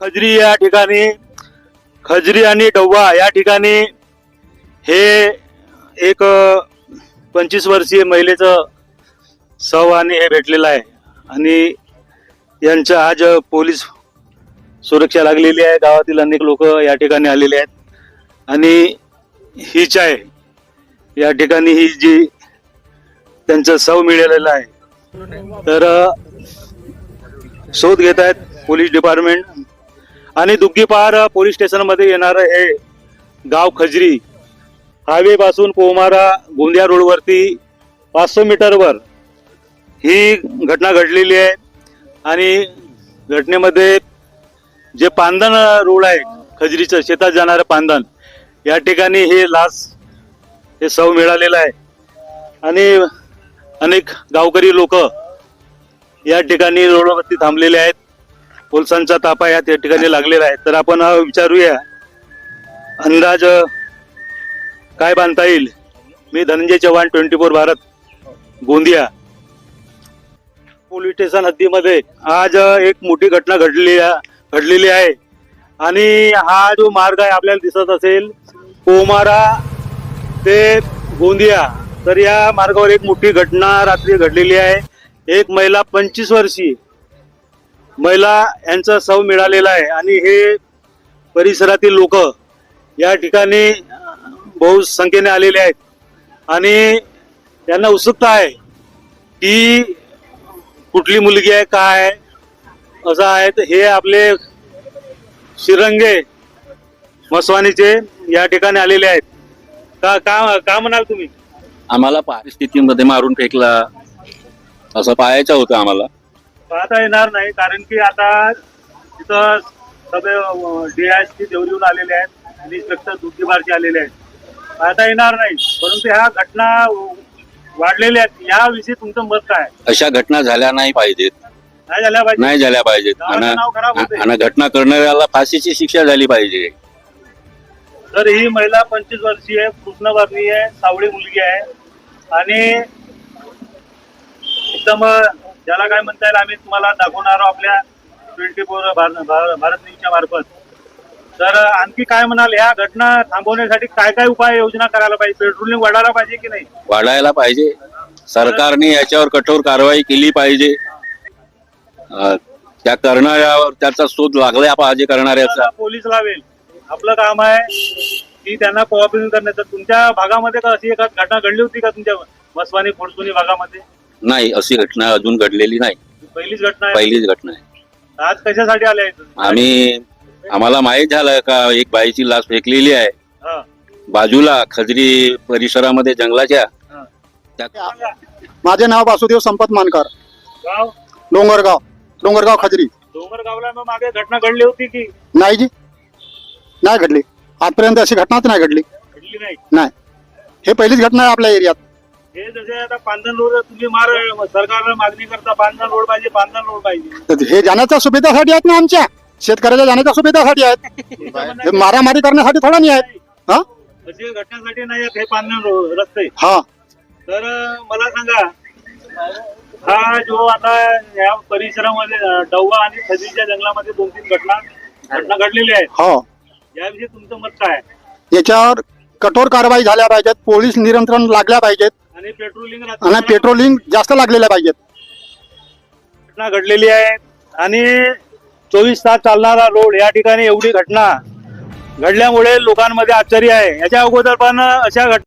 खजरी या ठिकाणी खजरी आणि डव्वा या ठिकाणी हे एक पंचवीस वर्षीय महिलेचं सव आणि हे भेटलेलं आहे. आणि यांच्या आज पोलीस सुरक्षा लागलेली आहे. गावातील अनेक लोक या ठिकाणी आलेले आहेत. आणि हीच आहे. या ठिकाणी ही जी त्यांचं सव मिळालेलं आहे. तर शोध घेत आहेत पोलीस डिपार्टमेंट. आणि दुग्गीपार पोलीस स्टेशनमध्ये येणारं हे गाव खजरी. हायवे पासून पोमारा गोंदिया रोडवरती पाचशे मीटरवर ही घटना घडलेली आहे. आणि घटनेमध्ये जे पांदन रोड आहे खजरीचं शेतात जाणारं पांदन या ठिकाणी हे लास हे सव मिळालेलं आहे. आणि अनेक गावकरी लोक या ठिकाणी रोडावरती थांबलेले आहेत. पोलिसांचा तापा या त्या ठिकाणी लागलेला आहे. तर आपण हा विचारूया अंदाज काय बांधता येईल? मी Dhananjay Chavan twenty four Bharat Gondia. Police station हद्दीमध्ये आज एक मोठी घटना घडली घडलेली आहे. आणि हा जो मार्ग आहे आपल्याला दिसत असेल पोमारा ते गोंदिया. तर या मार्गावर एक मोठी घटना रात्री घडलेली आहे. एक महिला पंचवीस वर्षीय महिला यांचा सव मिळालेला आहे आणि हे परिसरातील लोक या ठिकाणी बहुसंख्येने आलेले आहेत. आणि त्यांना उत्सुकता आहे की कुठली मुलगी आहे काय आहे, असं आहे. तर हे आपले शिरंगे मसवानीचे या ठिकाणी आलेले आहेत. का का का म्हणाल तुम्ही? आम्हाला परिस्थितीमध्ये मारून फेकला. असं पाहायचं होतं आम्हाला. पाहता येणार नाही कारण की आता तिथं सगळे डीआयएसची देवरीहून आलेले आहेत आणि इन्स्पेक्टर दुधीबारचे आलेले आहेत. पाहता येणार नाही परंतु ह्या घटना वाढलेल्या आहेत. याविषयी तुमचं मत काय? अशा घटना झाल्या नाही पाहिजेत. नाही झाल्या पाहिजे नाही झाल्या पाहिजेत. गावाचं नाव खराब होतंय. आणि घटना करणाऱ्याला फाशीची शिक्षा झाली पाहिजे. तर ही महिला पंचवीस वर्षीय कृष्णवर्णीय आहे सावळी मुलगी आहे. आणि एकदम ज्याला काय म्हणता येईल आम्ही तुम्हाला दाखवणार आपल्या ट्वेंटी फोर भारत न्यूजच्या मार्फत. तर आणखी काय म्हणाल या घटना थांबवण्यासाठी काय काय उपाय योजना करायला पाहिजे? पेट्रोलिंग वाढायला पाहिजे की नाही? वाढायला पाहिजे. सरकारने याच्यावर कठोर कारवाई केली पाहिजे. त्या करणाऱ्यावर त्याचा शोध लागला पाहिजे करणाऱ्याचा. पोलीस लावेल. आपलं काम आहे की त्यांना कोऑपरेशन करण्याचं तुमच्या भागामध्ये का अशी एक घटना घडली होती का तुमच्या मस्वानी फोडसुनी भागामध्ये? नाही अशी घटना अजून घडलेली नाही. पहिलीच घटना आहे? पहिलीच घटना आहे. आज कशासाठी आले आहेत तुम्ही? आम्ही आम्हाला माहीत झालं का एक बाईची लाश फेकलेली आहे. हा, बाजूला खजरी परिसरामध्ये जंगलाच्या. हा. त्या. माझे नाव वासुदेव संपत मानकर. गाव? डोंगरगाव. डोंगरगाव खजरी. डोंगरगावला मग मागे घटना घडली होती की? नाही जी. नाही घडली. आजपर्यंत अशी घटनाच नाही घडली. घडली नाही. नाही. हे पहिलीच घटना आहे आपल्या एरियात. हे जसे आता पांधन रोड तुम्ही मार सरकारला मागणी करता पांधन रोड पाहिजे पांधन रोड पाहिजे. तर हे जाण्याच्या सुविधासाठी आहेत ना आमच्या? शेतकऱ्याच्या जाण्याच्या सुविधासाठी आहेत. हे मारामारी करण्यासाठी थोडा नाही आहेत. हा? अशी घटनासाठी नाही आहेत हे पांधन रोड रस्ते. हा. तर अं, मला सांगा हा जो आता या परिसरामध्ये अं, आणि खजरीच्या जंगलामध्ये दोन तीन घटना घटना घडलेल्या आहेत. हो. याविषयी तुमचं मत काय आहे? याच्यावर कठोर कारवाई झाल्या पाहिजेत पोलीस नियंत्रण लागल्या पाहिजेत आणि पेट्रोलिंग आणि पेट्रोलिंग जास्त लागलेल्या पाहिजेत. घटना घडलेली आहे आणि चोवीस तास चालणारा रोड या ठिकाणी एवढी घटना घडल्यामुळे लोकांमध्ये आश्चर्य आहे. याच्या अगोदर पण अशा घटना